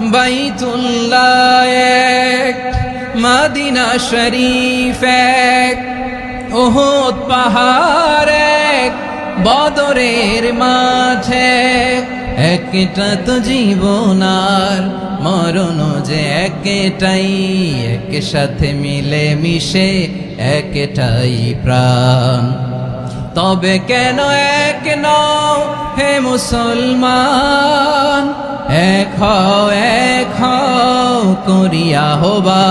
বাইতুল্লাহ এক, মাদিনা শরীফ এক ওহদ পাহাড় এক, বদরের মাঝে একটা তো জীবনার মরণ যে একটাই এক সাথে মিলে মিশে একটাই প্রাণ। তবে কেন এক নও হে মুসলমান? এক এক করিয়া হবা।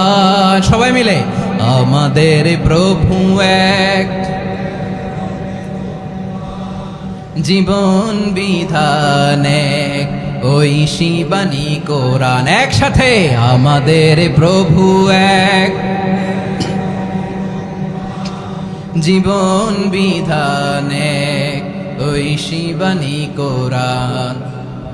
সবাই মিলে, আমাদের প্রভু এক। জীবন বিধান এক, ওই শিবানী কোরআন একসাথে আমাদের প্রভু এক। জীবন বিধানে ওই শিবানী কোরআন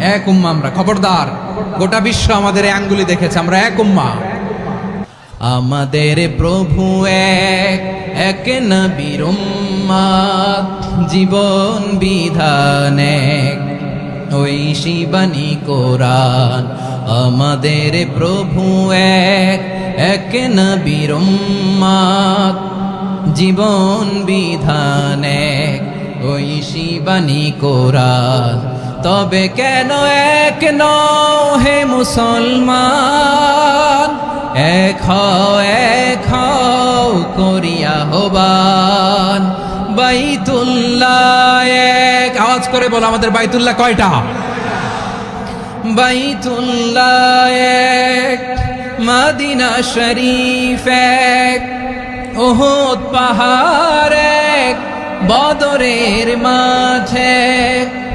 এক উম্মা আমরা, খবরদার। গোটা বিশ্ব আমাদের আঙ্গুলি দেখেছে, আমরা এক উম্মা। আমাদের প্রভু এক এক নবীর জীবন বিধান এক, ওই শিবানী কোরআন। আমাদের প্রভু এক এক নবীর জীবন বিধান এক, ওই শিবানী কোরআন। তবে কেন এক নও হে মুসলমান? এক এক করিয়া হবান বাইতুল্লাহ এক। আওয়াজ করে বলো আমাদের বাইতুল্লাহ কয়টা? বাইতুল্লাহ এক। মাদিনা শরীফ এক। ওহদ পাহাড় এক। বদরের মাঝে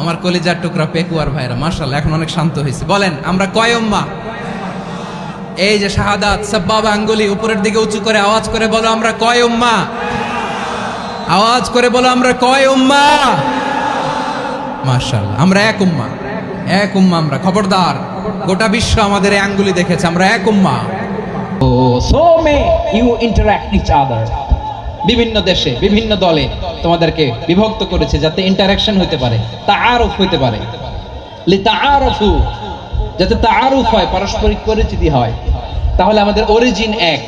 আমার কলিজার টুকরা পেকুয়ার ভাইরা মার্শাল এখন অনেক শান্ত হয়েছে। বলেন, আমরা কয় উম্মা? এই যে শাহাদাত, সাব্বাবা আঙ্গুলি উপরের দিকে উঁচু করে আওয়াজ করে বলো, আমরা কয় উম্মা? আওয়াজ করে বলো, আমরা কয় উম্মা? মার্শাল আমরা এক উম্মা। এক উম্মা আমরা, খবরদার। গোটা বিশ্ব আমাদের এই আঙ্গুলি দেখেছে, আমরা এক উম্মা। So may you interact each বিভিন্ন দেশে, বিভিন্ন দলে তোমাদেরকে বিভক্ত করেছে যাতে ইন্টারাকশন হইতে পারে তা আরফ হইতে পারে। যাতে তা যাতে তাআরুফ হয়, পারস্পরিক পরিচিতি হয়। তাহলে আমাদের অরিজিন এক।